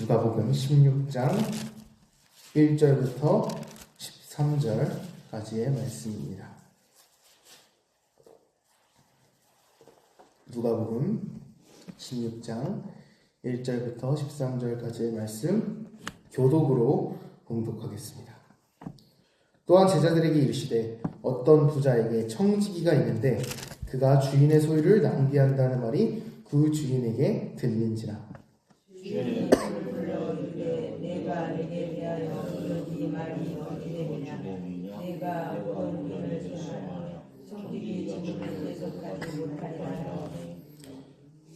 누가복음 16장 1절부터 13절까지의 말씀입니다. 누가복음 16장 1절부터 13절까지의 말씀 교독으로 봉독하겠습니다. 또한 제자들에게 이르시되 어떤 부자에게 청지기가 있는데 그가 주인의 소유를 낭비한다는 말이 그 주인에게 들린지라 불러 내가 내게 대하여 이르기 말이 어디 되느냐? 내가 어떤 돈을 청하여 청지기 지금을 계속하지 못하리라.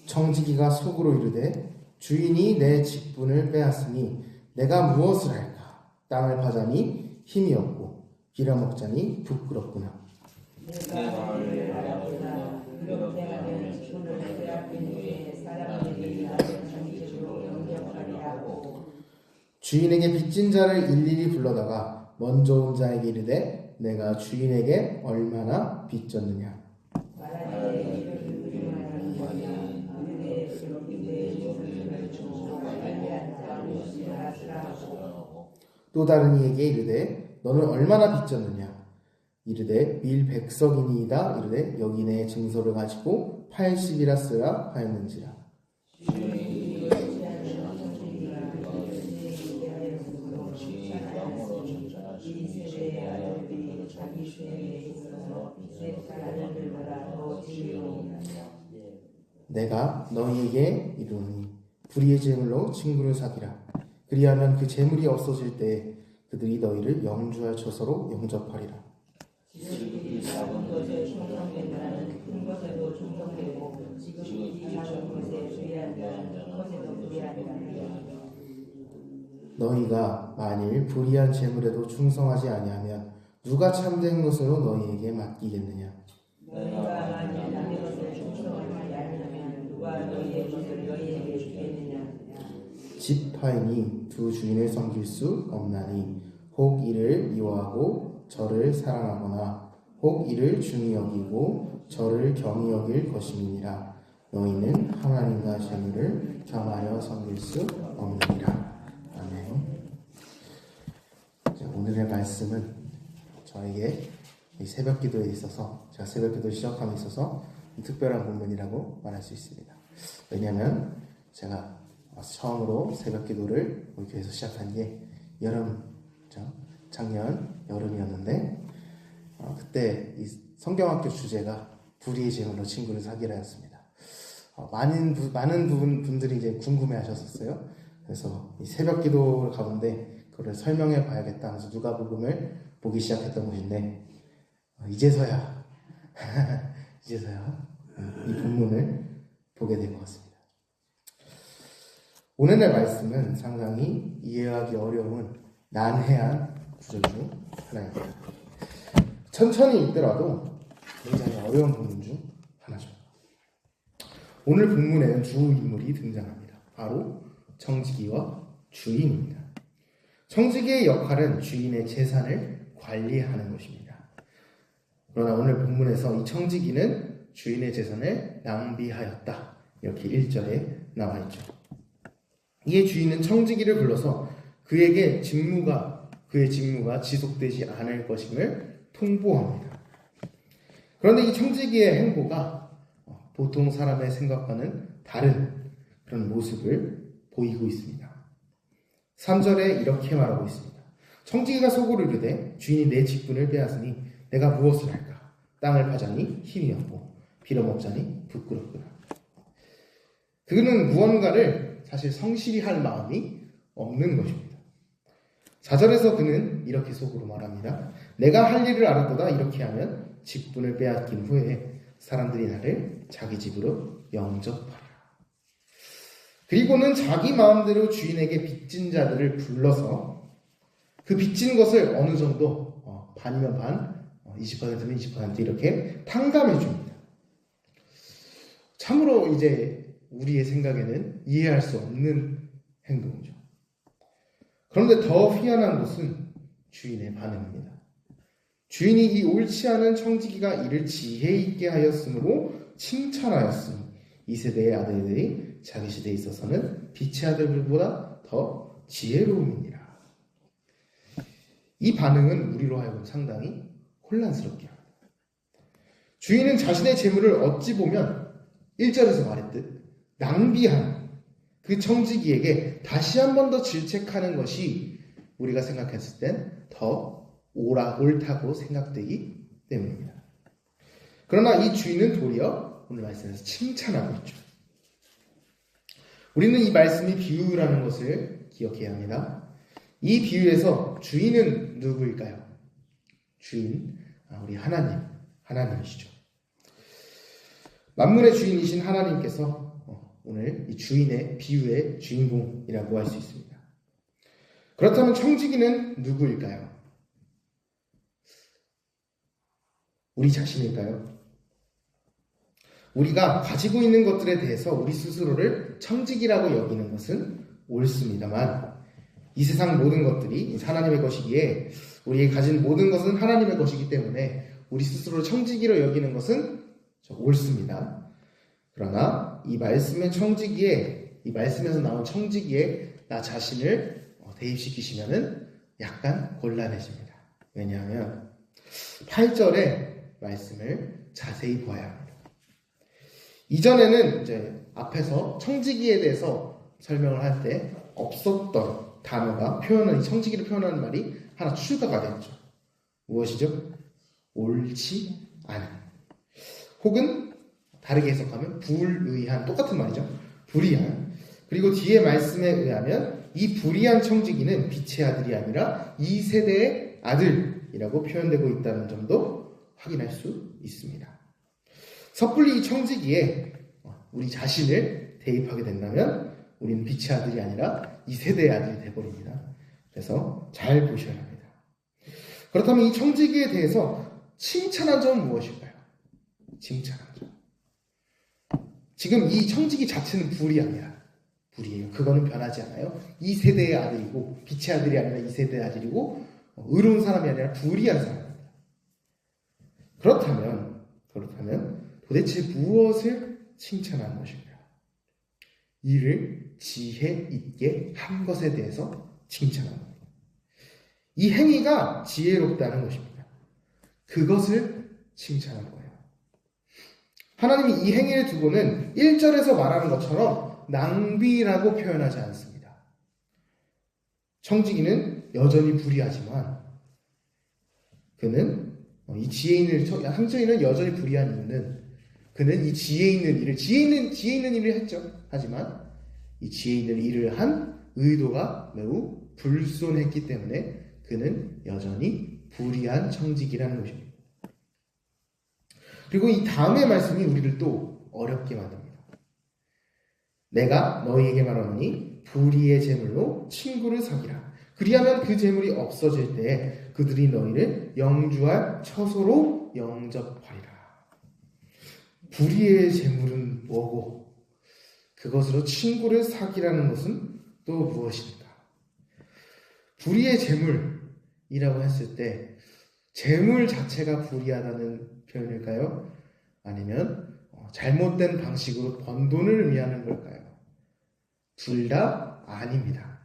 청지기가 속으로 이르되 주인이 내 직분을 빼앗으니 내가 무엇을 할까? 땅을 파자니 힘이 없고 빌어먹자니 부끄럽구나. 내가 너를 알아보다 그렇게 하면 직분을 빼앗긴 후에 사람들이 나를 정직으로 영접하리라고 주인에게 빚진 자를 일일이 불러다가 먼저 온 자에게 이르되 내가 주인에게 얼마나 빚졌느냐? 또 다른 이에게 이르되 너는 얼마나 빚졌느냐? 이르되 밀 백석이니이다. 이르되 여기 내 증서를 가지고 80이라 쓰라 하였는지라 이 세대의 아들들이 자기 수행에 있어서 이세타라는 들보다 더 지혜로우니라 내가 너희에게 이르노니 불의의 재물로 친구를 사귀라. 그리하면 그 재물이 없어질 때 그들이 너희를 영주할 처소로 영접하리라. 너희가 만일 불의한 재물에도 충성하지 아니하면 누가 참된 것으로 너희에게 맡기겠느냐? 너희가 만일 집하인이 두 주인을 섬길 수 없나니 혹 이를 미워하고 저를 사랑하거나 혹 이를 중히 여기고 저를 경히 여길 것임이니라. 너희는 하나님과 재물을 겸하여 섬길 수 없느니라. 아멘. 자, 오늘의 말씀은 저에게 이 새벽 기도에 있어서 제가 새벽 기도 시작함에 있어서 특별한 본문이라고 말할 수 있습니다 왜냐하면 제가 처음으로 새벽 기도를 우리 교회에서 시작한 게 여름, 죠 작년 여름이었는데 어, 그때 이 성경학교 주제가 불의의 제물로 친구를 사귀라였습니다. 어, 많은 부, 많은 분들이 이제 궁금해하셨었어요. 그래서 이 새벽 기도 가운데 그걸 설명해 봐야겠다 하면서 누가복음을 보기 시작했던 것인데 어, 이제서야 이제서야 음, 이 본문을 보게 된 것 같습니다. 오늘의 말씀은 상당히 이해하기 어려운 난해한 구절 중 하나입니다. 천천히 읽더라도 굉장히 어려운 본문 중 하나죠. 오늘 본문에는 주 인물이 등장합니다. 바로 청지기와 주인입니다. 청지기의 역할은 주인의 재산을 관리하는 것입니다. 그러나 오늘 본문에서 이 청지기는 주인의 재산을 낭비하였다. 이렇게 1절에 나와 있죠. 이에 주인은 청지기를 불러서 그에게 직무가 그의 직무가 지속되지 않을 것임을 통보합니다. 그런데 이 청지기의 행보가 보통 사람의 생각과는 다른 그런 모습을 보이고 있습니다. 3절에 이렇게 말하고 있습니다. 청지기가 속으로 이르되 주인이 내 직분을 빼앗으니 내가 무엇을 할까? 땅을 파자니 힘이 없고 빌어먹자니 부끄럽구나. 그는 무언가를 사실 성실히 할 마음이 없는 것입니다. 4절에서 그는 이렇게 속으로 말합니다. 내가 할 일을 알았도다 이렇게 하면 직분을 빼앗긴 후에 사람들이 나를 자기 집으로 영접하리라. 그리고는 자기 마음대로 주인에게 빚진 자들을 불러서 그 빚진 것을 어느 정도 어, 반이면 반, 20%면 20% 이렇게 탕감해 줍니다. 참으로 이제 우리의 생각에는 이해할 수 없는 행동이죠. 그런데 더 희한한 것은 주인의 반응입니다. 주인이 이 옳지 않은 청지기가 이를 지혜 있게 하였으므로 칭찬하였으니 이 세대의 아들들이 자기 시대에 있어서는 빛의 아들들보다 더 지혜로움이니라. 이 반응은 우리로 하여금 상당히 혼란스럽게 합니다. 주인은 자신의 재물을 어찌 보면 1절에서 말했듯 낭비한 그 청지기에게 다시 한 번 더 질책하는 것이 우리가 생각했을 땐더 옳아, 옳다고 생각되기 때문입니다. 그러나 이 주인은 도리어 오늘 말씀에서 칭찬하고 있죠. 우리는 이 말씀이 비유라는 것을 기억해야 합니다. 이 비유에서 주인은 누구일까요? 주인, 아, 우리 하나님, 하나님이시죠. 만물의 주인이신 하나님께서 어, 오늘 이 주인의 비유의 주인공이라고 할 수 있습니다. 그렇다면 청지기는 누구일까요? 우리 자신일까요? 우리가 가지고 있는 것들에 대해서 우리 스스로를 청직이라고 여기는 것은 옳습니다만 이 세상 모든 것들이 하나님의 것이기에 우리가 가진 모든 것은 하나님의 것이기 때문에 우리 스스로를 청지기로 여기는 것은 옳습니다. 그러나 이 말씀의 청지기에 이 말씀에서 나온 청지기에 나 자신을 어, 대입시키시면은 약간 곤란해집니다. 왜냐하면 8절의 말씀을 자세히 보아야 합니다. 이전에는 이제 앞에서 청지기에 대해서 설명을 할 때 없었던 단어가 표현은 이 청지기를 표현하는 말이 하나 추가가 됐죠. 무엇이죠? 옳지 않은. 혹은 다르게 해석하면 불의한 똑같은 말이죠. 불의한. 그리고 뒤에 말씀에 의하면 이 불의한 청지기는 빛의 아들이 아니라 이 세대의 아들이라고 표현되고 있다는 점도 확인할 수 있습니다. 섣불리 이 청지기에 우리 자신을 대입하게 된다면 우리는 빛의 아들이 아니라 이 세대의 아들이 되어버립니다. 그래서 잘 보셔야 합니다. 그렇다면 이 청지기에 대해서 칭찬한 점은 무엇일까요? 칭찬한 점. 지금 이 청지기 자체는 불이 아니라 불이에요. 그거는 변하지 않아요. 이 세대의 아들이고 빛의 아들이 아니라 이 세대의 아들이고 의로운 사람이 아니라 불의한 사람입니다. 그렇다면 그렇다면 도대체 무엇을 칭찬하는 것일까요? 이를 지혜 있게 한 것에 대해서 칭찬하는 겁니다. 이 행위가 지혜롭다는 것입니다. 그것을 칭찬한 거예요. 하나님이 이 행위를 두고는 1절에서 말하는 것처럼 낭비라고 표현하지 않습니다. 청지기는 여전히 불의하지만 그는 이 지혜 있는 한정이는 여전히 불의한 이유는 그는 이 지혜 있는 일을 지혜 있는 지혜 있는 일을 했죠. 하지만 이 지혜 있는 일을 한 의도가 매우 불손했기 때문에 그는 여전히 불의한 청직이라는 것입니다. 그리고 이 다음의 말씀이 우리를 또 어렵게 만듭니다. 내가 너희에게 말하노니 불의의 재물로 친구를 사귀라. 그리하면 그 재물이 없어질 때 그들이 너희를 영주할 처소로 영접하리라. 불의의 재물은 뭐고 그것으로 친구를 사귀라는 것은 또 무엇입니까? 불의의 재물이라고 했을 때 재물 자체가 불의하다는 표현일까요? 아니면 어, 잘못된 방식으로 번 돈을 의미하는 걸까요? 둘 다 아닙니다.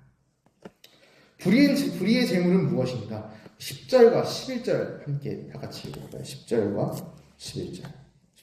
불의의, 불의의 재물은 무엇입니까? 10절과 11절 함께 다 같이 읽어볼까요? 10절과 11절.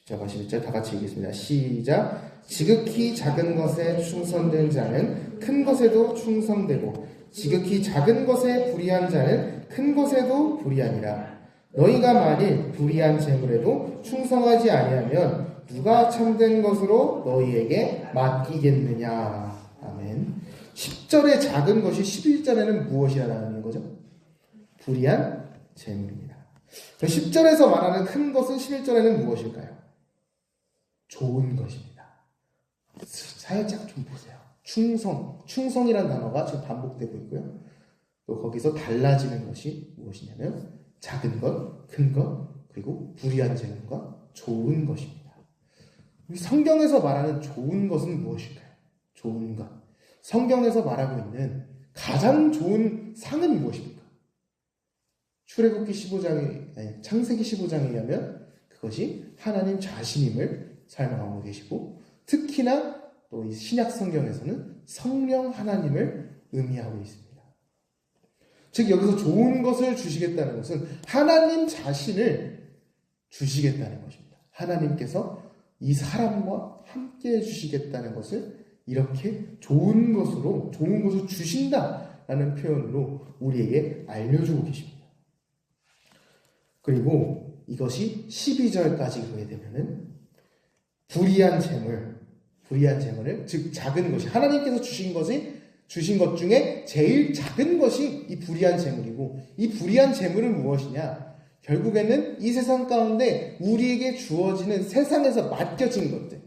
10절과 11절 다 같이 읽겠습니다. 시작. 지극히 작은 것에 충성된 자는 큰 것에도 충성되고 지극히 작은 것에 불의한 자는 큰 것에도 불의하니라. 너희가 만일 불의한 재물에도 충성하지 아니하면 누가 참된 것으로 너희에게 맡기겠느냐. 아멘. 10절의 작은 것이 11절에는 무엇이라는 거죠? 불의한 재물입니다. 10절에서 말하는 큰 것은 11절에는 무엇일까요? 좋은 것입니다. 살짝 좀 보세요. 충성, 충성이라는 단어가 지금 반복되고 있고요. 또 거기서 달라지는 것이 무엇이냐면 작은 것, 큰 것, 그리고 불의한 재물과 좋은 것입니다. 성경에서 말하는 좋은 것은 무엇일까요? 좋은 것. 성경에서 말하고 있는 가장 좋은 상은 무엇입니까? 출애굽기 15장에 아니, 창세기 15장에 의하면 그것이 하나님 자신임을 설명하고 계시고 특히나 또이 신약 성경에서는 성령 하나님을 의미하고 있습니다. 즉 여기서 좋은 것을 주시겠다는 것은 하나님 자신을 주시겠다는 것입니다. 하나님께서 이 사람과 함께 해주시겠다는 것을 이렇게 좋은 것으로 좋은 것을 주신다라는 표현으로 우리에게 알려주고 계십니다. 그리고 이것이 12절까지 그러게 되면은 불의한 재물, 불의한 재물을 즉 작은 것이 하나님께서 주신 것이 주신 것 중에 제일 작은 것이 이 불의한 재물이고 이 불의한 재물은 무엇이냐? 결국에는 이 세상 가운데 우리에게 주어지는 세상에서 맡겨진 것들,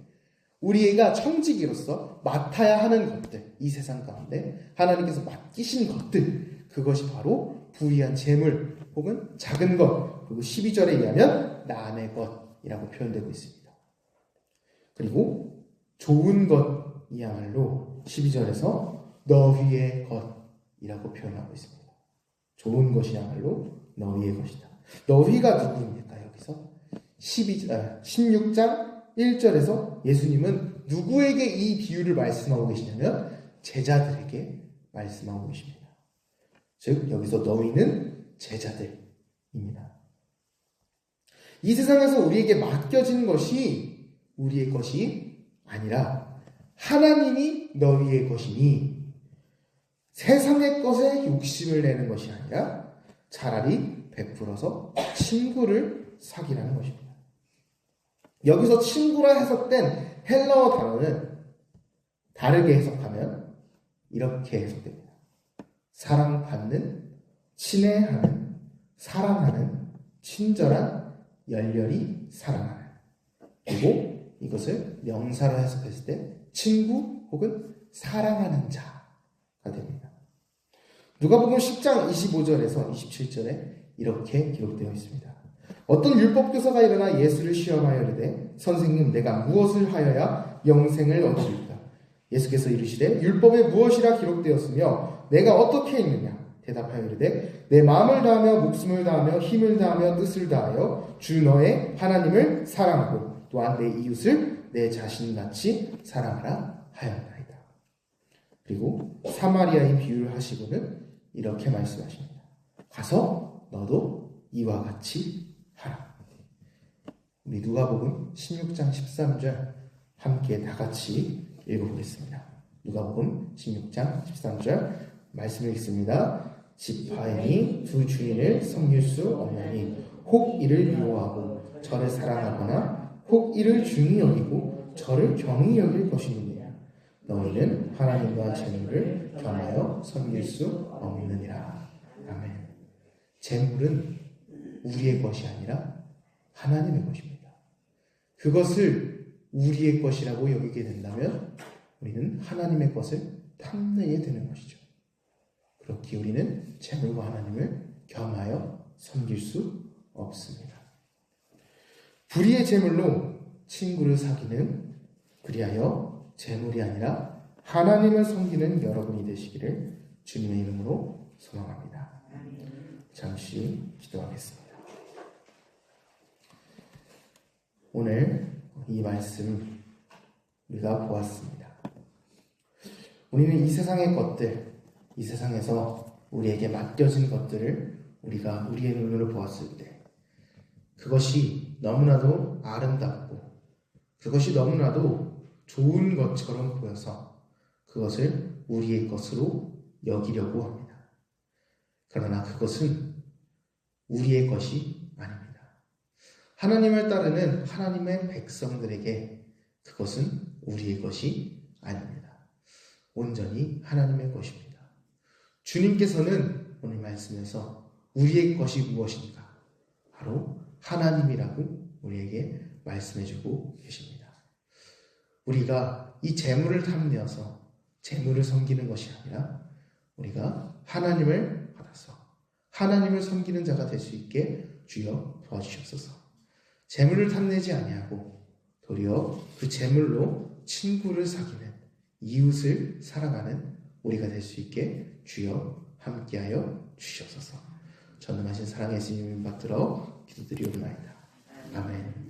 우리가 청지기로서 맡아야 하는 것들, 이 세상 가운데 하나님께서 맡기신 것들, 그것이 바로 불의한 재물 혹은 작은 것, 그리고 12절에 의하면 남의 것이라고 표현되고 있습니다. 그리고 좋은 것이야말로 12절에서 너희의 것이라고 표현하고 있습니다. 좋은 것이야말로 너희의 것이다. 너희가 누구입니까? 여기서 12, 아, 16장 1절에서 예수님은 누구에게 이 비유를 말씀하고 계시냐면 제자들에게 말씀하고 계십니다. 즉 여기서 너희는 제자들입니다. 이 세상에서 우리에게 맡겨진 것이 우리의 것이 아니라 하나님이 너희의 것이니 세상의 것에 욕심을 내는 것이 아니라 차라리 베풀어서 친구를 사귀라는 것입니다. 여기서 친구라 해석된 헬라어 단어는 다르게 해석하면 이렇게 해석됩니다. 사랑받는, 친애하는, 사랑하는, 친절한, 열렬히 사랑하는. 그리고 이것을 명사로 해석했을 때 친구 혹은 사랑하는 자가 됩니다. 누가복음 10장 25절에서 27절에 이렇게 기록되어 있습니다. 어떤 율법 교사가 일어나 예수를 시험하여 이르되 선생님 내가 무엇을 하여야 영생을 얻으리까 예수께서 이르시되 율법에 무엇이라 기록되었으며 내가 어떻게 읽느냐 대답하여 이르되 내 마음을 다하며 목숨을 다하며 힘을 다하며 뜻을 다하여 주 너의 하나님을 사랑하고 또한 내 이웃을 내 자신같이 사랑하라 하였나이다. 그리고 사마리아인 비유를 하시고는 이렇게 말씀하십니다. 가서 너도 이와 같이 하라. 우리 누가복음 16장 13절 함께 다 같이 읽어보겠습니다. 누가복음 16장 13절 말씀을 읽습니다. 지파인이 두 주인을 섬길 수 없나니 혹 이를 미워하고 저를 사랑하거나 혹 이를 중히 여기고 저를 경히 여길 것이니라. 너희는 하나님과 재물을 겸하여 섬길 수 없느니라. 아멘. 재물은 우리의 것이 아니라 하나님의 것입니다. 그것을 우리의 것이라고 여기게 된다면 우리는 하나님의 것을 탐내게 되는 것이죠. 그렇게 우리는 재물과 하나님을 겸하여 섬길 수 없습니다. 불의의 재물로 친구를 사귀는 그리하여 재물이 아니라 하나님을 섬기는 여러분이 되시기를 주님의 이름으로 소망합니다. 잠시 기도하겠습니다. 오늘 이 말씀 우리가 보았습니다. 우리는 이 세상의 것들, 이 세상에서 우리에게 맡겨진 것들을 우리가 우리의 눈으로 보았을 때 그것이 너무나도 아름답고 그것이 너무나도 좋은 것처럼 보여서 그것을 우리의 것으로 여기려고 합니다. 그러나 그것은 우리의 것이 아닙니다. 하나님을 따르는 하나님의 백성들에게 그것은 우리의 것이 아닙니다. 온전히 하나님의 것입니다. 주님께서는 오늘 말씀에서 우리의 것이 무엇인가? 바로 하나님이라고 우리에게 말씀해주고 계십니다. 우리가 이 재물을 탐내어서 재물을 섬기는 것이 아니라 우리가 하나님을 받아서 하나님을 섬기는 자가 될 수 있게 주여 도와주시옵소서. 재물을 탐내지 아니하고 도리어 그 재물로 친구를 사귀는 이웃을 사랑하는 우리가 될 수 있게 주여 함께하여 주시옵소서. 전능하신 사랑의 주님 받들어 기도드리옵나이다. 아멘.